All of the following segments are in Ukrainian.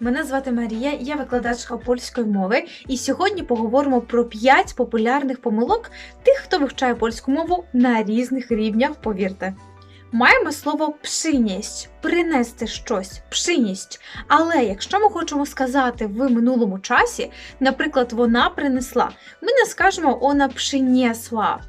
Мене звати Марія, я викладачка польської мови, і сьогодні поговоримо про 5 популярних помилок тих, хто вивчає польську мову на різних рівнях, повірте. Маємо слово «przynieść» – принести щось, «przynieść». Але якщо ми хочемо сказати в минулому часі, наприклад, вона принесла, ми не скажемо вона принесла.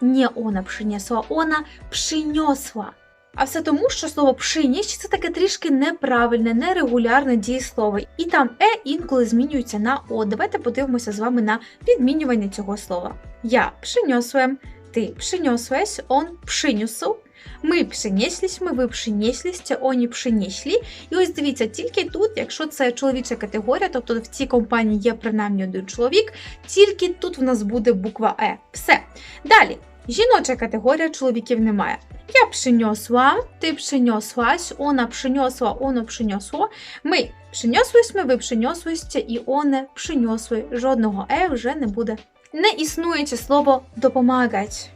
Не вона принесла, вона принесла. А все тому, що слово «przynieść» – це таке трішки неправильне, нерегулярне дієслово. І там е інколи змінюється на о. Давайте подивимося з вами на відмінювання цього слова. Я przyniosłem, ти przyniosłeś, он przyniósł, ми przynieśliśmy, ви przynieśliście, oni przynieśli. І ось дивіться, тільки тут, якщо це чоловіча категорія, тобто в цій компанії є принаймні один чоловік, тільки тут в нас буде буква Е. Все. Далі. Жіноча категорія чоловіків немає. Я przyniosła, ty przyniosłaś, ona przyniosła, ono przyniosło. Ми przyniosłyśmy, ви przyniosłyście і one przyniosły. Жодного е вже не буде. Не існуюче слово допомагать.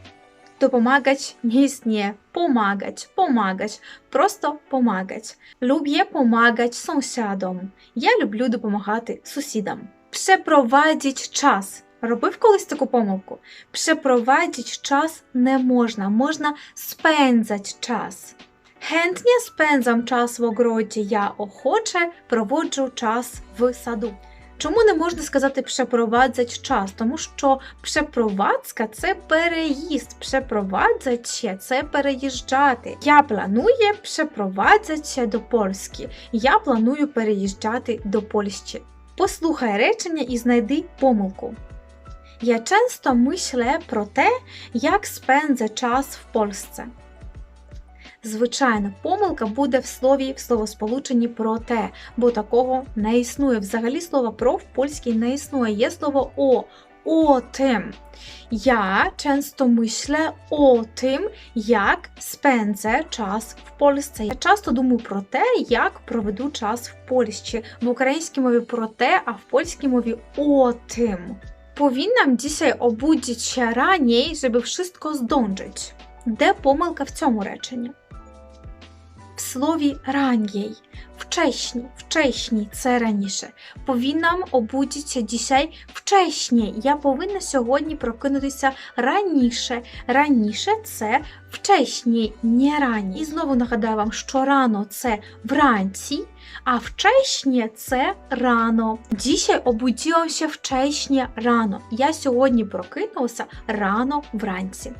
Допомагać nie istnieje. Pomagać, pomagać, просто pomagać. Lubię pomagać sąsiadom. Я люблю допомагати сусідам. Przeprowadzić час. Робив колись таку помилку. Przeprowadzić час не можна, можна spędzać час. Chętnie spędzam czas w ogrodzie. Я охоче проводжу час в саду. Чому не можна сказати препровадзать час? Тому що препровадзка це переїзд, препровадзать це переїжджати. Я планую препровадзать до Польщі. Я планую переїжджати до Польщі. Послухай речення і знайди помилку. Я często myślę про те, як спензе час в Польsce. Звичайно, помилка буде в слові в словосполученні про те, бо такого не існує. Взагалі слова про в польській не існує. Є слово о. O tym. Ja często myślę o tym, jak spędzę czas w Polsce. Я часто думаю про те, як проведу час в Польщі. В українській мові про те, а в польській мові o tym. Powinnam dzisiaj obudzić się raniej, żeby wszystko zdążyć. Де помилка в цьому реченні? В слові ранniej. Wcześniej, wcześniej, це раніше. Powinnam obudzić się dzisiaj wcześniej. Я повинна сьогодні прокинутися раніше. Раніше це вчесній, не рані. І знову нагадаю вам, що рано це вранці, а вчеснє це рано. Dzisiaj obudziłam się wcześnie rano. Я сьогодні прокинувся рано вранці.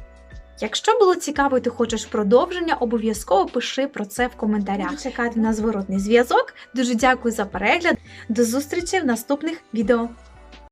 Якщо було цікаво і ти хочеш продовження, обов'язково пиши про це в коментарях. Буду чекати на зворотний зв'язок. Дуже дякую за перегляд. До зустрічі в наступних відео.